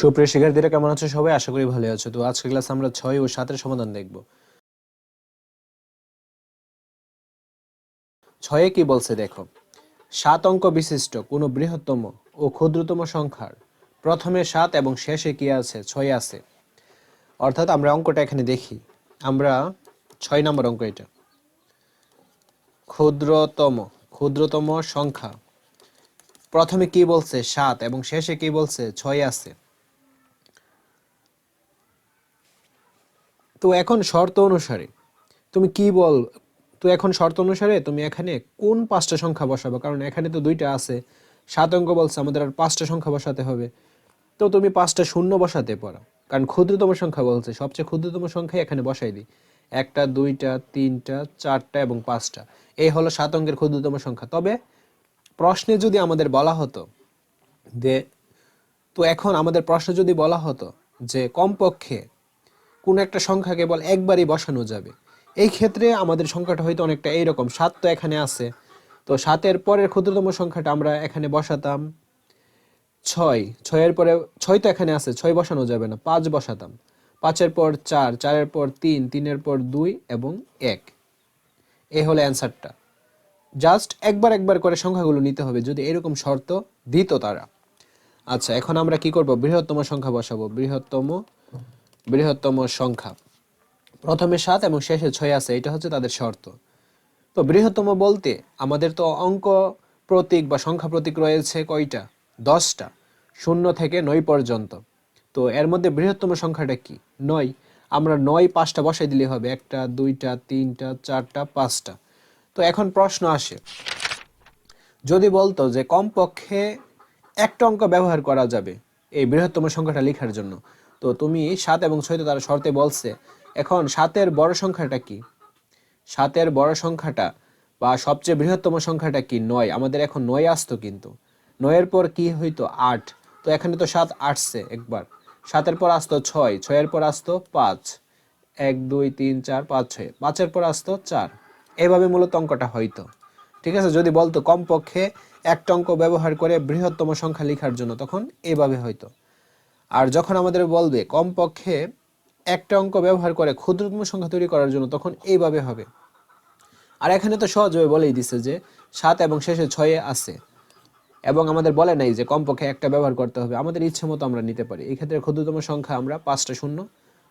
সুপ্রিয় শিক্ষার্থীরা, কেমন আছো সবাই? আশা করি ভালো আছো। তো আজকের ক্লাস আমরা ছয় ও সাতের সমাধান দেখব। ছয়ে কি বলছে দেখো, সাত অঙ্ক বিশিষ্ট, কোনো বৃহত্তম ও ক্ষুদ্রতম সংখ্যার। প্রথমে সাত এবং শেষে কি আছে? ছয় আছে। অর্থাৎ আমরা অঙ্কটা এখানে দেখি। আমরা ছয় নম্বর অঙ্ক এটা। ক্ষুদ্রতম ক্ষুদ্রতম সংখ্যা। প্রথমে কি বলছে? সাত এবং শেষে কি বলছে? ছয় আছে। তো এখন শর্ত অনুসারে তুমি কি বল, তো এখন শর্ত অনুসারে তুমি এখানে কোন পাঁচটা সংখ্যা বসাবো? কারণ এখানে তো দুইটা আছে। সাত অঙ্ক বলছে, আমাদের আর পাঁচটা সংখ্যা বসাতে হবে। তো তুমি পাঁচটা শূন্য বসাতে পারো। কারণ ক্ষুদ্রতম সংখ্যা বলছে, সবচেয়ে ক্ষুদ্রতম সংখ্যা এখানে বসাই দিই। একটা, দুইটা, তিনটা, চারটা এবং পাঁচটা। এই হলো সাত অঙ্কের ক্ষুদ্রতম সংখ্যা। তবে প্রশ্নে যদি আমাদের বলা হতো যে, তো এখন আমাদের প্রশ্ন যদি বলা হতো যে, কমপক্ষে কোন একটা সংখ্যা কেবল একবারই বসানো যাবে। এই ক্ষেত্রে আমাদের সংখ্যাটা হয়তো অনেকটা এইরকম, সাত তো এখানে আছে। তো সাতের পরের ক্ষুদ্রতম সংখ্যাটা আমরা এখানে বসাতাম ছয়। ছয়ের পরে, ছয় তো এখানে আছে, ছয় বসানো যাবে না, পাঁচ বসাতাম। পাঁচের পর চার, চারের পর তিন, তিনের পর দুই এবং এক। এ হলো অ্যান্সারটা। জাস্ট একবার একবার করে সংখ্যাগুলো নিতে হবে, যদি এরকম শর্ত দিত তারা। আচ্ছা এখন আমরা কি করব? বৃহত্তম সংখ্যা বসাবো। বৃহত্তম বৃহত্তম সংখ্যা। প্রথমে সাত এবং শেষে ছয় আছে, এটা হচ্ছে তাদের শর্ত। তো বৃহত্তম বলতে আমাদের তো অঙ্ক প্রতীক বা সংখ্যা প্রতীক রয়েছে কয়টা? দশটা। শূন্য থেকে নয় পর্যন্ত। তো এর মধ্যে বৃহত্তম সংখ্যাটা কি? নয়। আমরা নয় পাঁচটা বসাই দিলে হবে। একটা, দুইটা, তিনটা, চারটা, পাঁচটা। তো এখন প্রশ্ন আসে। যদি বলতো যে কমপক্ষে একটা অঙ্ক ব্যবহার করা যাবে এই বৃহত্তম সংখ্যাটা লেখার জন্য তো তুমি সাত এবং ছয় তো তারা শর্তে বলছে। এখন সাতের বড় সংখ্যাটা কি? সাতের বড় সংখ্যাটা বা সবচেয়ে বৃহত্তম সংখ্যাটা কি? নয়। আমাদের এখন নয় আসতো কিন্তু। নয়ের পর কি হইতো? আট। তো এখানে তো সাত আসছে একবার। সাতের পর আসতো ছয়। ছয়ের পর আসতো পাঁচ। এক, দুই, তিন, চার, পাঁচ, ছয়। পাঁচের পর আসতো চার। এভাবে মূলত অঙ্কটা হইতো। ঠিক আছে? যদি বলতো কমপক্ষে একটা অঙ্ক ব্যবহার করে বৃহত্তম সংখ্যা লেখার জন্য, তখন এভাবে হইতো। আর যখন আমাদের বলবে, কমপক্ষে একটা অঙ্ক ব্যবহার করে ক্ষুদ্রতম সংখ্যা তৈরি করার জন্য তখন এইভাবে হবে। আর এখানে তো সহজভাবে বলেই দিছে যে সাত এবং শেষে ছয়ে আছে। এবং আমাদের বলে নাই যে কমপক্ষে একটা ব্যবহার করতে হবে। আমাদের ইচ্ছে মতো আমরা নিতে পারি। এই ক্ষেত্রে ক্ষুদ্রতম সংখ্যা আমরা পাঁচটা শূন্য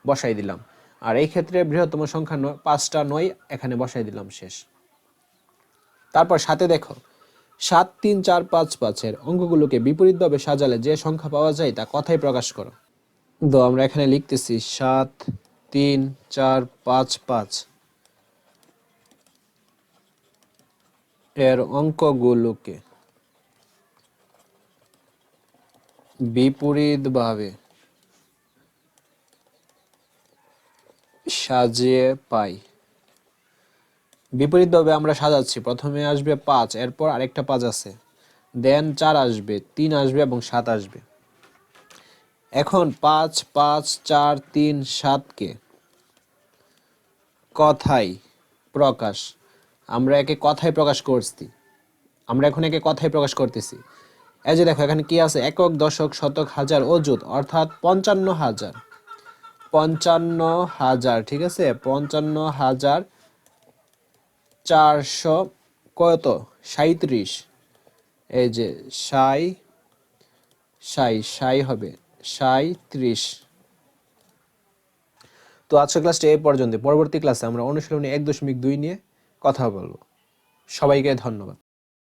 বসাই দিলাম। আর এই ক্ষেত্রে বৃহত্তম সংখ্যা পাঁচটা নয় এখানে বসাই দিলাম শেষ। তারপর সাথে দেখো। সাত তিন চার পাঁচ পাঁচের অঙ্কগুলোকে বিপরীতভাবে সাজালে যে সংখ্যা পাওয়া যায় তা কথাই প্রকাশ করো। তো আমরা এখানে লিখতেছি সাত তিন চার পাঁচ পাঁচ এর অঙ্কগুলোকে বিপরীতভাবে সাজিয়ে পাই। বিপরীতভাবে আমরা সাজাচ্ছি। প্রথমে আসবে পাঁচ, এরপর আরেকটা পাঁচ আছে। দেন চার আসবে, তিন আসবে এবং সাত আসবে। এখন পাঁচ পাঁচ, চার, তিন সাতকে কথাই প্রকাশ। আমরা একে কথাই প্রকাশ করছি। আমরা এখন একে কথাই প্রকাশ করতেছি। এই যে দেখো, এখানে কি আছে? একক, দশক, শতক, হাজার, অযুত, অর্থাৎ পঞ্চান্ন হাজার। পঞ্চান্ন হাজার, ঠিক আছে? পঞ্চান্ন হাজার চারশো কত সাঁত্রিশ এই যে সাই সাই সাই হবে সাঁত্রিশ তো আজকের ক্লাসটা এই পর্যন্ত পরবর্তী ক্লাসে আমরা অনুশীলনী এক দশমিক দুই নিয়ে কথা বলব। সবাইকে ধন্যবাদ।